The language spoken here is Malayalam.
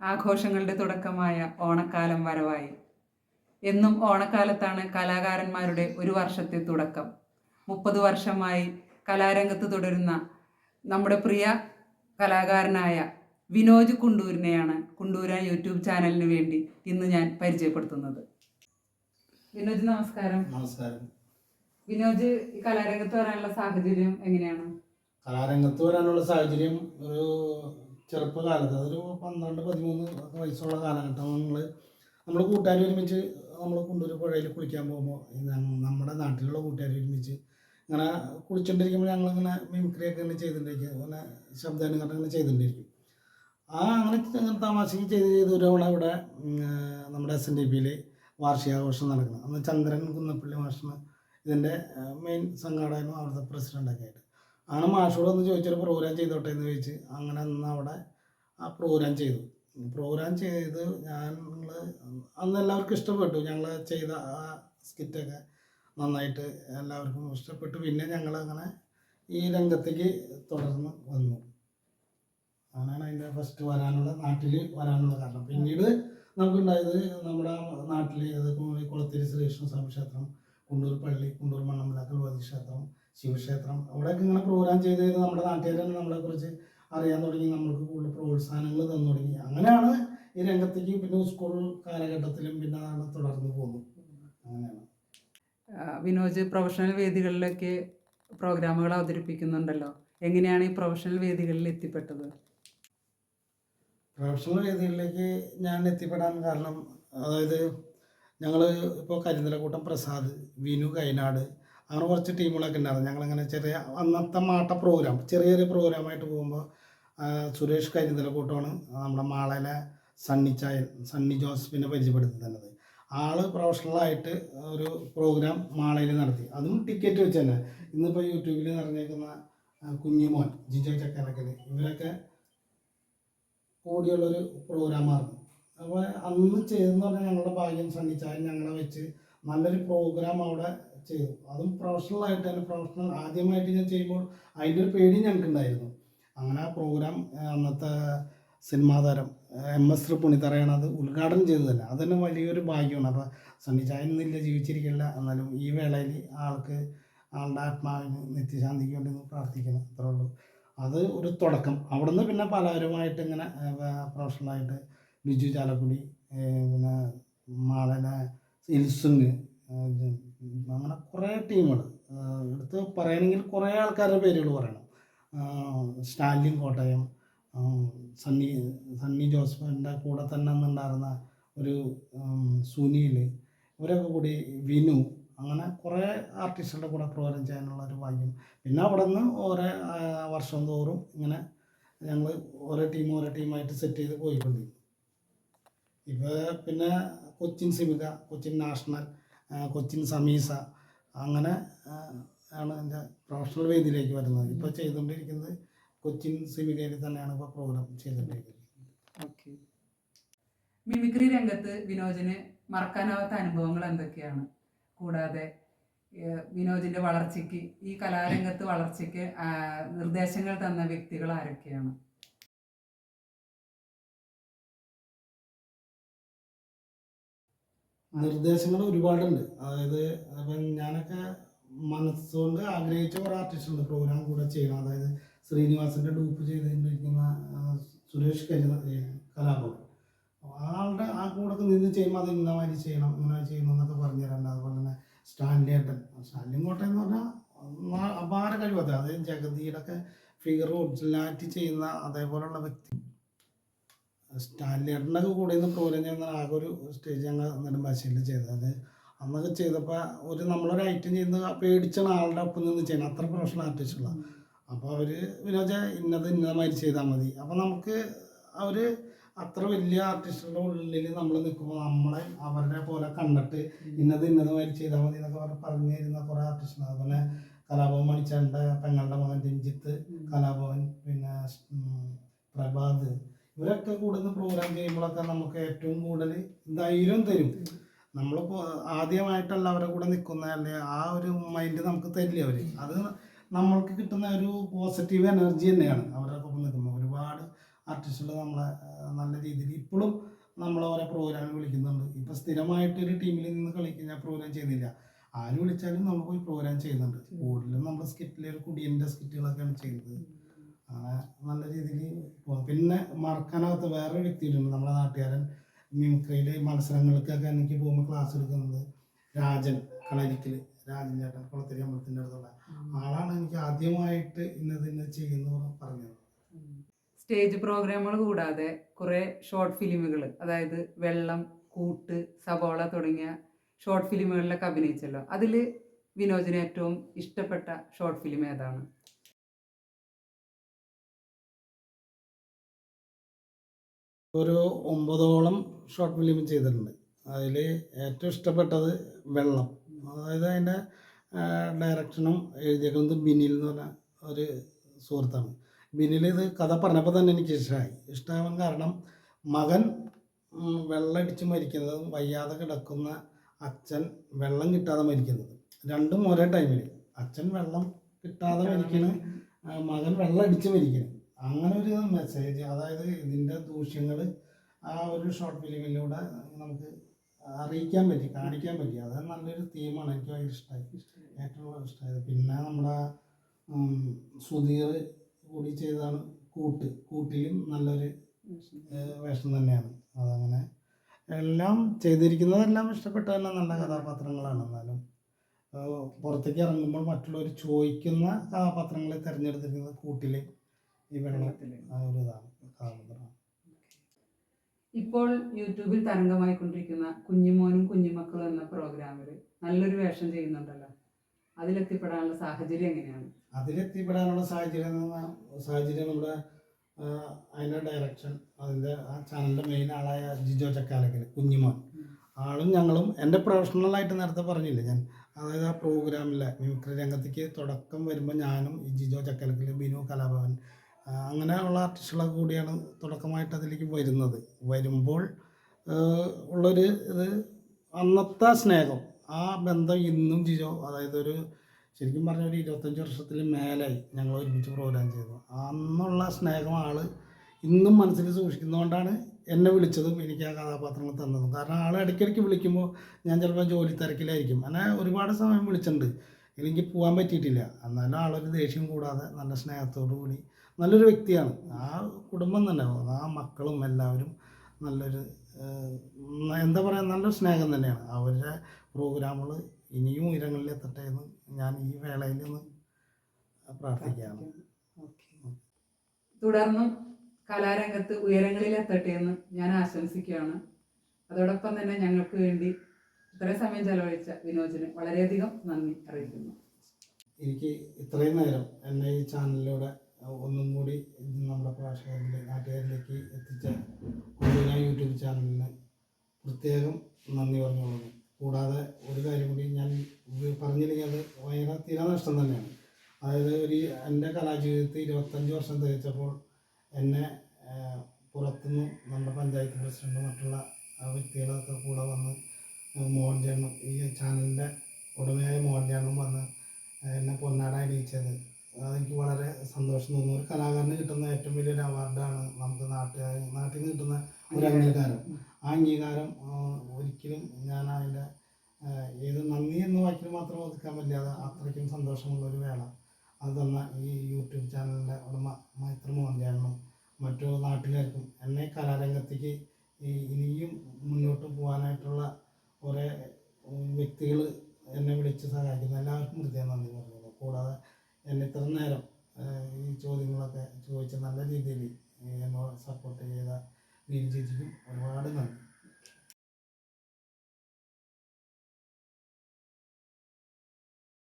ആഘോഷങ്ങളുടെ തുടക്കമായ ഓണക്കാലം വരവായി. എന്നും ഓണക്കാലത്താണ് കലാകാരന്മാരുടെ ഒരു വർഷത്തെ തുടക്കം. മുപ്പത് വർഷമായി കലാരംഗത്ത് തുടരുന്ന നമ്മുടെ പ്രിയ കലാകാരനായ വിനോജ് കുണ്ടൂരിനെയാണ് കുണ്ടൂര യൂട്യൂബ് ചാനലിന് വേണ്ടി ഇന്ന് ഞാൻ പരിചയപ്പെടുത്തുന്നത്. വിനോജ് നമസ്കാരം. നമസ്കാരം. വിനോജ് ഈ കലാരംഗത്ത് വരാനുള്ള സാഹചര്യം എങ്ങനെയാണ്? കലാരംഗത്ത് വരാനുള്ള സാഹചര്യം ഒരു ചെറുപ്പകാലത്ത് അതൊരു പന്ത്രണ്ട് പതിമൂന്ന് വയസ്സുള്ള കാലഘട്ടങ്ങളിൽ നമ്മൾ നമ്മൾ കൂട്ടുകാർ ഒരുമിച്ച് നമ്മൾ കൊണ്ടൊരു പുഴയിൽ കുളിക്കാൻ പോകുമ്പോൾ നമ്മുടെ നാട്ടിലുള്ള കൂട്ടുകാർ ഒരുമിച്ച് ഇങ്ങനെ കുളിച്ചുകൊണ്ടിരിക്കുമ്പോൾ ഞങ്ങളിങ്ങനെ മിമിക്രിയൊക്കെ ഇങ്ങനെ ചെയ്തുകൊണ്ടിരിക്കും അങ്ങനെ ശബ്ദാനുകരണം ഇങ്ങനെ ചെയ്തുകൊണ്ടിരിക്കും. ആ അങ്ങനെ ഇങ്ങനെ തമാശക്ക് ചെയ്ത് ചെയ്ത് ഒരു തവണ ഇവിടെ നമ്മുടെ എസ് എൻ ഡി പിയിൽ വാർഷികാഘോഷം നടക്കണം അന്ന് ചന്ദ്രൻ കുന്നപ്പള്ളി മാഷിന് ഇതിന്റെ മെയിൻ സംഘാടകനും അവിടുത്തെ പ്രസിഡന്റൊക്കെ ആയിട്ട്. അങ്ങനെ മാഷോട് ഒന്ന് ചോദിച്ചൊരു പ്രോഗ്രാം ചെയ്തോട്ടെ എന്ന് ചോദിച്ച് അങ്ങനെ അന്ന് അവിടെ ആ പ്രോഗ്രാം ചെയ്തു. പ്രോഗ്രാം ചെയ്ത് ഞങ്ങൾ അന്ന് എല്ലാവർക്കും ഇഷ്ടപ്പെട്ടു. ഞങ്ങൾ ചെയ്ത ആ സ്കിറ്റൊക്കെ നന്നായിട്ട് എല്ലാവർക്കും ഇഷ്ടപ്പെട്ടു. പിന്നെ ഞങ്ങൾ അങ്ങനെ ഈ രംഗത്തേക്ക് തുടർന്ന് വന്നു. അങ്ങനെയാണ് അതിന്റെ ഫസ്റ്റ് വരാനുള്ള നാട്ടിൽ വരാനുള്ള കാരണം. പിന്നീട് നമുക്കുണ്ടായത് നമ്മുടെ നാട്ടിൽ അത് കുളത്തിരി ശ്രീകൃഷ്ണ സ്വാമി ക്ഷേത്രം കുണ്ടൂർ പള്ളി കുണ്ടൂർ മണ്ണമ്പലാക്കൽ ഭഗവതി ക്ഷേത്രം ശിവക്ഷേത്രം. അവിടെയൊക്കെ ഇങ്ങനെ പ്രോഗ്രാം ചെയ്ത് ചെയ്ത് നമ്മുടെ നാട്ടുകാരെ നമ്മളെ കുറിച്ച് അറിയാൻ തുടങ്ങി നമ്മൾക്ക് കൂടുതൽ പ്രോത്സാഹനങ്ങൾ തന്നു തുടങ്ങി. അങ്ങനെയാണ് ഈ രംഗത്തേക്ക് പിന്നെ സ്കൂൾ കാലഘട്ടത്തിലും പിന്നെ തുടർന്ന് പോകുന്നു അങ്ങനെയാണ്. വിനോജ് പ്രൊഫഷണൽ വേദികളിലൊക്കെ പ്രോഗ്രാമുകൾ അവതരിപ്പിക്കുന്നുണ്ടല്ലോ. എങ്ങനെയാണ് ഈ പ്രൊഫഷണൽ വേദികളിൽ എത്തിപ്പെട്ടത്? പ്രൊഫഷണൽ വേദികളിലേക്ക് ഞാൻ എത്തിപ്പെടാൻ കാരണം അതായത് ഞങ്ങൾ ഇപ്പോൾ കരിന്തലക്കൂട്ടം പ്രസാദ് വിനു കൈനാട് അങ്ങനെ കുറച്ച് ടീമുകളൊക്കെ ഉണ്ടായിരുന്നു. ഞങ്ങളിങ്ങനെ ചെറിയ അന്നത്തെ മാട്ട പ്രോഗ്രാം ചെറിയ ചെറിയ പ്രോഗ്രാമായിട്ട് പോകുമ്പോൾ സുരേഷ് കരിന്തലക്കൂട്ടമാണ് നമ്മുടെ മാളയിലെ സണ്ണി ചായൽ സണ്ണി ജോസഫിനെ പരിചയപ്പെടുത്തി തന്നത് ആൾ പ്രൊഫഷണലായിട്ട് ഒരു പ്രോഗ്രാം മാളയിൽ നടത്തി. അതും ടിക്കറ്റ് വെച്ച് തന്നെ. ഇന്നിപ്പോൾ യൂട്യൂബിൽ നിറഞ്ഞേക്കുന്ന കുഞ്ഞുമോൻ ജിജോ ചക്കനക്കൽ ഇവരൊക്കെ കൂടിയുള്ളൊരു പ്രോഗ്രാമായിരുന്നു അപ്പോൾ അന്ന് ചെയ്തെന്ന് പറഞ്ഞാൽ ഞങ്ങളുടെ ഭാഗ്യം സണ്ണിച്ചായൻ ഞങ്ങളെ വെച്ച് നല്ലൊരു പ്രോഗ്രാം അവിടെ ചെയ്തു. അതും പ്രൊഫഷണലായിട്ട് തന്നെ പ്രൊഫഷണൽ ആദ്യമായിട്ട് ഞാൻ ചെയ്യുമ്പോൾ അതിന്റെ ഒരു പേടി ഞങ്ങൾക്കുണ്ടായിരുന്നു. അങ്ങനെ ആ പ്രോഗ്രാം അന്നത്തെ സിനിമാ താരം എം എസ് തൃപ്പുണിത്തറയാണ് അത് ഉദ്ഘാടനം ചെയ്തതല്ല? അതന്നെ തന്നെ വലിയൊരു ഭാഗ്യമാണ്. അപ്പോൾ സണ്ണിച്ചായൻ ഇന്നില്ല ജീവിച്ചിരിക്കില്ല. എന്നാലും ഈ വേളയിൽ ആൾക്ക് ആളുടെ ആത്മാവിന് നിത്യശാന്തിക്ക് വേണ്ടി പ്രാർത്ഥിക്കണം. അത്രേ ഉള്ളൂ. അത് ഒരു തുടക്കം. അവിടുന്ന് പിന്നെ പലരുമായിട്ട് ഇങ്ങനെ പ്രൊഫഷണലായിട്ട് ബിജു ചാലക്കുടി പിന്നെ മാളന ഇൽസുങ് അങ്ങനെ കുറേ ടീമുകൾ. എടുത്ത് പറയണമെങ്കിൽ കുറേ ആൾക്കാരുടെ പേരുകൾ പറയണം. സ്റ്റാലിൻ കോട്ടയം സണ്ണി സണ്ണി ജോസഫിന്റെ കൂടെ തന്നെ അന്നുണ്ടായിരുന്ന ഒരു സുനിൽ ഇവരൊക്കെ കൂടി വിനു അങ്ങനെ കുറേ ആർട്ടിസ്റ്റുകളുടെ കൂടെ പ്രോഗ്രാം ചെയ്യാനുള്ള ഒരു ഭാഗ്യം. പിന്നെ അവിടെ നിന്ന് ഓരോ വർഷം തോറും ഇങ്ങനെ ഞങ്ങൾ ഓരോ ടീം ഓരോ ടീമായിട്ട് സെറ്റ് ചെയ്ത് പോയിക്കൊണ്ടിരിക്കും ഇപ്പോൾ പിന്നെ കൊച്ചിൻ സിമിക കൊച്ചിൻ നാഷണൽ കൊച്ചിൻ സമീസ അങ്ങനെ ആണ് എന്റെ പ്രൊഫഷണൽ വേദിയിലേക്ക് വരുന്നത്. ഇപ്പോൾ ചെയ്തുകൊണ്ടിരിക്കുന്നത് കൊച്ചിൻ സിമികയിൽ തന്നെയാണ് ഇപ്പോൾ പ്രോഗ്രാം ചെയ്തുകൊണ്ടിരിക്കുന്നത്. ഓക്കെ മിമിക്രി രംഗത്ത് വിനോദിന് മറക്കാനാവാത്ത അനുഭവങ്ങൾ എന്തൊക്കെയാണ്? കൂടാതെ വിനോജിന്റെ വളർച്ചയ്ക്ക് ഈ കലാരംഗത്ത് വളർച്ചയ്ക്ക് നിർദ്ദേശങ്ങൾ തന്ന വ്യക്തികൾ ആരൊക്കെയാണ്? നിർദ്ദേശങ്ങൾ ഒരുപാടുണ്ട്. അതായത് അപ്പം ഞാനൊക്കെ മനസ്സുകൊണ്ട് ആഗ്രഹിച്ച കുറേ ആർട്ടിസ്റ്റുണ്ട് പ്രോഗ്രാം കൂടെ ചെയ്യണം. അതായത് ശ്രീനിവാസന്റെ ഡൂപ്പ് ചെയ്തുകൊണ്ടിരിക്കുന്ന സുരേഷ് കലാഭവൻ. ആളുടെ ആ കൂടെ നിന്ന് ചെയ്യുമ്പോൾ അത് ഇന്ന മാതിരി ചെയ്യണം ഇങ്ങനെ ചെയ്യണം എന്നൊക്കെ പറഞ്ഞു തരാറുണ്ട് അതുപോലെ തന്നെ സ്റ്റാൻലി ഏട്ടൻ സ്റ്റാൻലി കോട്ടയം എന്ന് പറഞ്ഞാൽ അപാര കഴിവത്തെ അതായത് ജഗതിയുടെ ഒക്കെ ഫിഗർ ഒറിജിനലായിട്ട് ചെയ്യുന്ന അതേപോലുള്ള വ്യക്തി. സ്റ്റാൻലേട്ടനൊക്കെ കൂടെ നിന്ന് പ്രോഗ്രാം ചെയ്യുന്ന ആകെ ഒരു സ്റ്റേജ് ഞങ്ങൾ നെടുമ്പാശ്ശേരിയിൽ ചെയ്തത്. അത് അന്നൊക്കെ ചെയ്തപ്പോൾ ഒരു നമ്മളൊരു ഐറ്റം ചെയ്യുന്ന പേടിച്ചാണ് ആളുടെ ഒപ്പം നിന്ന് ചെയ്യണം. അത്ര പ്രൊഫഷണൽ ആർട്ടിസ്റ്റുകളാണ് അപ്പോൾ അവർ വിനോദ ഇന്നത് ഇന്നമാതിരി ചെയ്താൽ മതി. അപ്പോൾ നമുക്ക് അവർ അത്ര വലിയ ആർട്ടിസ്റ്റുകളുടെ ഉള്ളിൽ നമ്മൾ നിൽക്കുമ്പോൾ നമ്മളെ അവരുടെ പോലെ കണ്ടിട്ട് ഇന്നത് ഇന്നത് മാതിരി ചെയ്താൽ മതി എന്നൊക്കെ പറഞ്ഞ് പറഞ്ഞു തരുന്ന കുറേ ആർട്ടിസ്റ്റുണ്ട് അതുപോലെ കലാഭവൻ മണിച്ചാലിന്റെ പെങ്ങളുടെ മകൻ രഞ്ജിത്ത് കലാഭവൻ പിന്നെ പ്രഭാത് ഇവരൊക്കെ കൂടുന്ന പ്രോഗ്രാം ചെയ്യുമ്പോഴൊക്കെ നമുക്ക് ഏറ്റവും കൂടുതൽ ധൈര്യം തരും. നമ്മളിപ്പോൾ ആദ്യമായിട്ടല്ല അവരുടെ കൂടെ നിൽക്കുന്ന അല്ലെ? ആ ഒരു മൈൻഡ് നമുക്ക് തരില്ല അവർ അത് നമ്മൾക്ക് കിട്ടുന്ന ഒരു പോസിറ്റീവ് എനർജി തന്നെയാണ് അവരുടെ ഒപ്പം നിൽക്കുമ്പോൾ. ഒരുപാട് ആർട്ടിസ്റ്റുകൾ നമ്മളെ നല്ല രീതിയിൽ ഇപ്പോഴും നമ്മൾ പ്രോഗ്രാമിൽ വിളിക്കുന്നുണ്ട്. ഇപ്പോൾ സ്ഥിരമായിട്ട് ഒരു ടീമിൽ നിന്ന് കളിക്കുന്ന പ്രോഗ്രാം ചെയ്യുന്നില്ല. ആര് വിളിച്ചാലും നമ്മൾ പോയി പ്രോഗ്രാം ചെയ്യുന്നുണ്ട്. കൂടുതലും നമ്മൾ സ്കിറ്റിൽ ഒരു കുടിയന്റെ സ്കിറ്റുകളൊക്കെയാണ് ചെയ്യുന്നത്. അങ്ങനെ നല്ല രീതിയിൽ പോകും പിന്നെ മറക്കാനകത്ത് വേറെ വ്യക്തിയുണ്ട് നമ്മുടെ നാട്ടുകാരൻ. മിമിക്രിയിലെ മത്സരങ്ങൾക്കൊക്കെ എനിക്ക് പോകുമ്പോൾ ക്ലാസ് എടുക്കുന്നത് രാജൻ കളരിക്കൽ രാജൻ ചേട്ടൻ കുളത്തിരി അമ്പലത്തിന്റെ അടുത്തുള്ള ആളാണ് എനിക്ക് ആദ്യമായിട്ട് ഇന്നത് ഇന്ന് ചെയ്യുന്നു പറഞ്ഞത്. സ്റ്റേജ് പ്രോഗ്രാമുകൾ കൂടാതെ കുറേ ഷോർട്ട് ഫിലിമുകൾ അതായത് വെള്ളം കൂട്ട് സബോള തുടങ്ങിയ ഷോർട്ട് ഫിലിമുകളിലൊക്കെ അഭിനയിച്ചല്ലോ. അതിൽ വിനോദിന് ഏറ്റവും ഇഷ്ടപ്പെട്ട ഷോർട്ട് ഫിലിം ഏതാണ്? ഒരു ഒമ്പതോളം ഷോർട്ട് ഫിലിം ചെയ്തിട്ടുണ്ട്. അതിൽ ഏറ്റവും ഇഷ്ടപ്പെട്ടത് വെള്ളം. അതായത് അതിന്റെ ഡയറക്ഷനും എഴുതിയേക്കുന്നത് ബിനിൽ എന്ന് പറഞ്ഞ ഒരു സുഹൃത്താണ്. ബിനിൽ ഇത് കഥ പറഞ്ഞപ്പോൾ തന്നെ എനിക്ക് ഇഷ്ടമായി. ഇഷ്ടമാവാൻ കാരണം മകൻ വെള്ളമടിച്ച് മരിക്കുന്നതും വയ്യാതെ കിടക്കുന്ന അച്ഛൻ വെള്ളം കിട്ടാതെ മരിക്കുന്നത്. രണ്ടും ഒരേ ടൈമിൽ അച്ഛൻ വെള്ളം കിട്ടാതെ മരിക്കണ് മകൻ വെള്ളം അടിച്ച് മരിക്കണം. അങ്ങനെ ഒരു മെസ്സേജ് അതായത് ഇതിന്റെ ദൂഷ്യങ്ങൾ ആ ഒരു ഷോർട്ട് ഫിലിമിലൂടെ നമുക്ക് അറിയിക്കാൻ പറ്റി കാണിക്കാൻ പറ്റി. അത് നല്ലൊരു തീമാണ് എനിക്ക് ഭയങ്കര ഇഷ്ടമായി ഏറ്റവും ഇഷ്ടമായത് പിന്നെ നമ്മുടെ സുധീർ കൂടി ചെയ്തതാണ് കൂട്ട്. കൂട്ടിലും നല്ലൊരു വേഷം. തന്നെയാണ്. അതങ്ങനെ എല്ലാം ചെയ്തിരിക്കുന്നതെല്ലാം ഇഷ്ടപ്പെട്ട തന്നെ നല്ല കഥാപാത്രങ്ങളാണ്. എന്നാലും പുറത്തേക്ക് ഇറങ്ങുമ്പോൾ മറ്റുള്ളവർ ചോദിക്കുന്ന കഥാപാത്രങ്ങളെ തിരഞ്ഞെടുത്തിരിക്കുന്നത് കൂട്ടിലെ ഈ വെള്ളം ആ ഒരു ഇതാണ് ഇപ്പോൾ യൂട്യൂബിൽ തരംഗമായി കൊണ്ടിരിക്കുന്ന കുഞ്ഞുമോനും കുഞ്ഞുമക്കളും എന്ന പ്രോഗ്രാമിൽ നല്ലൊരു വേഷം ചെയ്യുന്നുണ്ടല്ലോ. അതിലെത്തിപ്പെടാനുള്ള സാഹചര്യം എങ്ങനെയാണ്? അതിലെത്തിപ്പെടാനുള്ള സാഹചര്യം എന്ന് പറഞ്ഞാൽ സാഹചര്യം നമ്മുടെ അതിന്റെ ഡയറക്ഷൻ അതിന്റെ ആ ചാനലിന്റെ മെയിൻ ആളായ ജിജോ ചക്കാലക്കൽ കുഞ്ഞുമോൻ. ആളും ഞങ്ങളും എന്റെ പ്രൊഫഷണലായിട്ട് നേരത്തെ പറഞ്ഞില്ലേ ഞാൻ? അതായത് ആ പ്രോഗ്രാമിലെ മിമിക്രി രംഗത്തേക്ക് തുടക്കം വരുമ്പോൾ ഞാനും ഈ ജിജോ ചക്കലക്കൽ ബിനു കലാഭവൻ അങ്ങനെയുള്ള ആർട്ടിസ്റ്റുകളൊക്കെ കൂടിയാണ് തുടക്കമായിട്ട് അതിലേക്ക് വരുന്നത്. വരുമ്പോൾ ഉള്ളൊരു ഇത് അന്നത്തെ സ്നേഹം ആ ബന്ധം ഇന്നും ജിജോ അതായത് ഒരു ശരിക്കും പറഞ്ഞ ഒരു ഇരുപത്തഞ്ച് വർഷത്തിൽ മേലായി ഞങ്ങൾ ഒരുമിച്ച് പ്രോഗ്രാം ചെയ്തു അന്നുള്ള സ്നേഹം ആൾ ഇന്നും മനസ്സിൽ സൂക്ഷിക്കുന്നതുകൊണ്ടാണ് എന്നെ വിളിച്ചതും എനിക്ക് ആ കഥാപാത്രങ്ങൾ തന്നതും. കാരണം ആൾ ഇടയ്ക്കിടയ്ക്ക് വിളിക്കുമ്പോൾ ഞാൻ ചിലപ്പോൾ ജോലി തിരക്കിലായിരിക്കും. അങ്ങനെ ഒരുപാട് സമയം വിളിച്ചിട്ടുണ്ട്. എനിക്ക് പോകാൻ പറ്റിയിട്ടില്ല. എന്നാലും ആളൊരു ദേഷ്യം കൂടാതെ നല്ല സ്നേഹത്തോടു കൂടി നല്ലൊരു വ്യക്തിയാണ്. ആ കുടുംബം തന്നെ. ആ മക്കളും എല്ലാവരും നല്ലൊരു എന്താ പറയുക നല്ലൊരു സ്നേഹം തന്നെയാണ്. അവരുടെ പ്രോഗ്രാമുകൾ ഇനിയും ഉയരങ്ങളിൽ എത്തട്ടെ എന്ന് ഞാൻ ഈ വേളയിൽ നിന്ന് പ്രാർത്ഥിക്കുകയാണ്. തുടർന്നും കലാരംഗത്ത് ഉയരങ്ങളിൽ എത്തട്ടെ എന്ന് ഞാൻ ആശംസിക്കുകയാണ്. അതോടൊപ്പം തന്നെ ഞങ്ങൾക്ക് വേണ്ടി ഇത്രയും സമയം ചെലവഴിച്ച വിനോദിന് വളരെയധികം നന്ദി അറിയിക്കുന്നു. എനിക്ക് ഇത്രയും നേരം എന്നെ ഈ ചാനലിലൂടെ ഒന്നും കൂടി നമ്മുടെ പ്രേക്ഷകരിലെ നാട്ടുകാരിലേക്ക് എത്തിച്ച കുഞ്ഞുഞ്ഞ യൂട്യൂബ് ചാനലിന് പ്രത്യേകം നന്ദി പറഞ്ഞോളുന്നു കൂടാതെ ഒരു കാര്യം കൂടി ഞാൻ പറഞ്ഞില്ലെങ്കിൽ അത് ഭയങ്കര തീരാ നഷ്ടം തന്നെയാണ്. അതായത് ഒരു എന്റെ കലാജീവിതത്തിൽ ഇരുപത്തഞ്ച് വർഷം തികച്ചപ്പോൾ എന്നെ പുറത്തുനിന്ന് നമ്മുടെ പഞ്ചായത്ത് പ്രസിഡന്റ് മറ്റുള്ള വ്യക്തികളൊക്കെ കൂടെ വന്ന് മോഹൻ ചേട്ടനും ഈ ചാനലിന്റെ ഉടമയായ മോഹൻ ചേട്ടനും വന്ന് എന്നെ പൊന്നാട അണിയിച്ചത്. അതെനിക്ക് വളരെ സന്തോഷം തോന്നുന്നു. ഒരു കലാകാരന് കിട്ടുന്ന ഏറ്റവും വലിയൊരു അവാർഡാണ് നമുക്ക് നാട്ടുകാർ നാട്ടിൽ നിന്ന് കിട്ടുന്ന ഒരു അംഗീകാരം. ആ അംഗീകാരം ഒരിക്കലും ഞാൻ അതിന്റെ ഏത് നന്ദി എന്ന വാക്കിൽ മാത്രം ഒതുക്കാൻ പറ്റില്ല. അത്രയ്ക്കും സന്തോഷമുള്ള ഒരു വേള. അത് തന്ന ഈ യൂട്യൂബ് ചാനലിന്റെ ഉടമ മൈത്ര മോഹൻചാരനും മറ്റു നാട്ടുകാർക്കും എന്നെ കലാരംഗത്തേക്ക് ഈ ഇനിയും മുന്നോട്ട് പോകാനായിട്ടുള്ള കുറേ വ്യക്തികൾ എന്നെ വിളിച്ച് സഹായിക്കുന്ന. എല്ലാവർക്കും ഹൃദയം നന്ദി പറഞ്ഞു കൂടാതെ എന്നെ ഇത്ര നേരം ഈ ചോദ്യങ്ങളൊക്കെ ചോദിച്ച് നല്ല രീതിയിൽ എന്നോട് സപ്പോർട്ട് ചെയ്ത ചേച്ചിക്കും ഒരുപാട് നന്ദി.